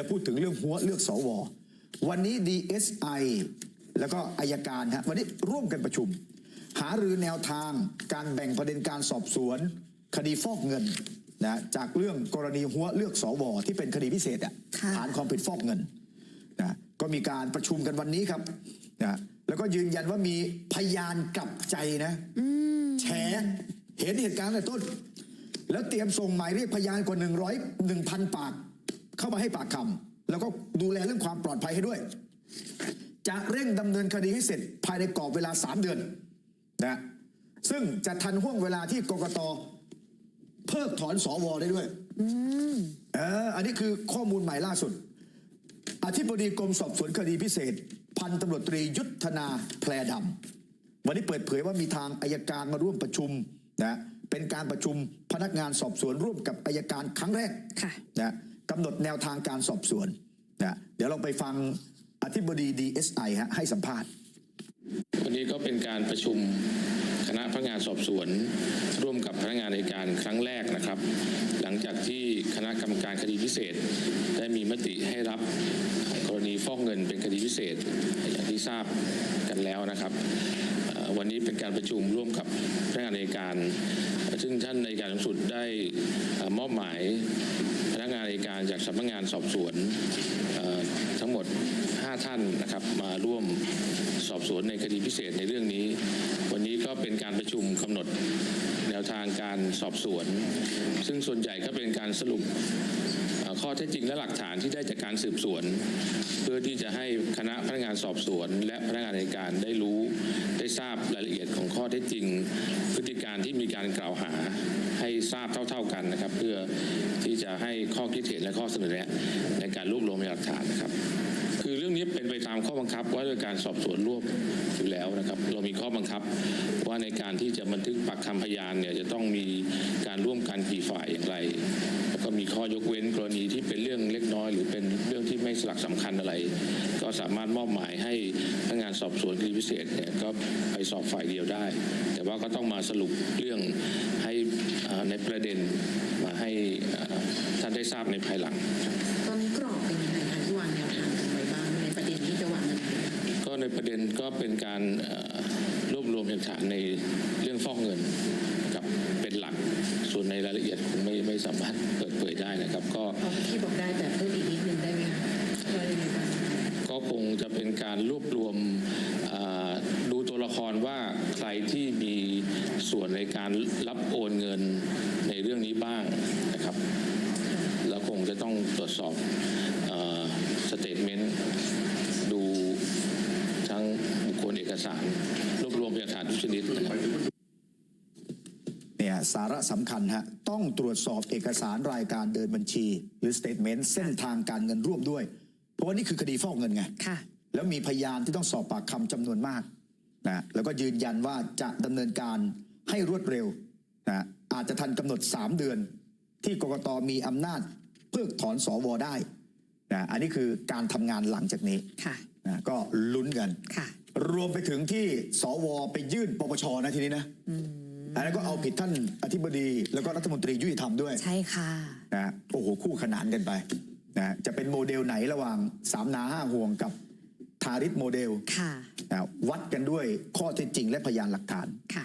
และพูดถึงเรื่องหัวเลือกสว วันนี้ DSI แล้วก็อายการฮะวันนี้ร่วมกันประชุม หารือแนวทางการแบ่งประเด็นการสอบสวน คดีฟอกเงินนะจากเรื่องกรณีหัวเลือกสว ที่เป็นคดีพิเศษอะค่ะฐานความผิดฟอกเงินนะก็มีการประชุมกันวันนี้ครับนะแล้วก็ยืนยันว่ามีพยานกลับใจนะแฉเห็นเหตุการณ์แต่ต้น แล้วเตรียมส่งหมายเรียกพยานกว่า100 1,000ปาก เข้ามาให้ปากคำแล้วก็ดูแลเรื่องความปลอดภัยให้ด้วย จะเร่งดำเนินคดีให้เสร็จภายในกรอบเวลา 3 เดือนนะซึ่งจะทันห่วงเวลาที่กกตเพิกถอนสวได้ด้วยเอออันนี้คือข้อมูลใหม่ล่าสุด อธิบดีกรมสอบสวนคดีพิเศษ พันตำรวจตรียุทธนาแพรดำวันนี้เปิดเผยว่ามีทางอายการมาร่วมประชุมนะเป็นการประชุมพนักงานสอบสวนร่วมกับอายการครั้งแรกค่ะนะ กำหนดแนวทางการสอบสวนนะเดี๋ยวเราไปฟังอธิบดี DSI ฮะให้สัมภาษณ์ วันนี้ก็เป็นการประชุมคณะพนักงานสอบสวน ร่วมกับพนักงานในการครั้งแรกนะครับ หลังจากที่คณะกรรมการคดีพิเศษ ได้มีมติให้รับกรณีฟอกเงินเป็นคดีพิเศษอย่างที่ทราบกันแล้วนะครับ วันนี้เป็นการประชุมร่วมกับพนักงานในการ ซึ่งท่านในการสูงสุดได้มอบหมายพนักงานในการจากสำนักงานสอบสวนทั้งหมด 5 ท่านนะครับมาร่วมสอบสวนในคดีพิเศษในเรื่องนี้ วันนี้ก็เป็นการประชุมกำหนดแนวทางการสอบสวน ซึ่งส่วนใหญ่ก็เป็นการสรุปข้อเท็จจริงและหลักฐานที่ได้จากการสืบสวน เพื่อที่จะให้คณะพนักงานสอบสวน และพนักงานในการได้รู้ ทราบรายละเอียดของข้อเท็จจริง พฤติการที่มีการกล่าวหาให้ทราบเท่า ๆกันนะครับ เพื่อที่จะให้ข้อคิดเห็นและข้อเสนอแนะในการรวบรวมพยานหลักฐานนะครับคือเรื่องนี้เป็นไปตามข้อบังคับว่าด้วยการสอบสวนร่วมอยู่แล้วนะครับ เรามีข้อบังคับว่าในการที่จะบันทึกปากคำพยานเนี่ยจะต้องมีการร่วมกันกี่ฝ่ายอย่างไร ยกเว้นกรณีที่เป็นเรื่องเล็กน้อย หรือเป็นเรื่องที่ไม่สลักสำคัญอะไร ก็สามารถมอบหมายให้พนักงานสอบสวนคดีพิเศษเนี่ยก็ไปสอบฝ่ายเดียวได้ แต่ว่าก็ต้องมาสรุปเรื่องให้ในประเด็นมาให้ท่านได้ทราบในภายหลังตอนนี้กรอบเป็นยังไงคะที่วางแนวทางกันไว้บ้างในประเด็นที่จะวางกันก็ในประเด็นก็เป็นการรวบรวมหลักฐานในเรื่องฟอกเงินกับเป็นหลักส่วนในรายละเอียด สามารถเปิดเผยได้นะครับ ก็เอาที่บอกได้แต่เพิ่มอีกนิดนึงได้ไหมคะว่ายังไงบ้างก็คงจะเป็นการรวบรวมเอ่อดูตัวละครว่าใครที่มีส่วนในการรับโอนเงินในเรื่องนี้บ้างนะครับ แล้วคงจะต้องตรวจสอบสเตทเมนต์ดูทั้งบุคคลเอกสาร รวบรวมพยานหลักฐานทุกชนิดนะครับเนี่ย สาระสำคัญฮะต้องตรวจสอบเอกสารรายการเดินบัญชี หรือสเตทเมนต์เส้นทางการเงินร่วมด้วย เพราะว่านี่คือคดีฟอกเงินไงค่ะ แล้วมีพยานที่ต้องสอบปากคำจำนวนมากนะแล้วก็ยืนยันว่าจะดำเนินการให้รวดเร็วนะอาจจะทันกำหนด 3 เดือน ที่กกตมีอำนาจเพิกถอนสวได้นะอันนี้คือการทำงานหลังจากนี้ค่ะนะก็ลุ้นกัน ค่ะ รวมไปถึงที่สวไปยื่นปปชนะทีนี้นะ อันนั้นก็เอาผิดท่านอธิบดีแล้วก็รัฐมนตรียุติธรรมด้วยใช่ค่ะนะโอ้โหคู่ขนานกันไปนะจะเป็นโมเดลไหนระหว่างสามนาห้าห่วงกับทาริสโมเดลค่ะนะวัดกันด้วยข้อเท็จจริงและพยานหลักฐานค่ะ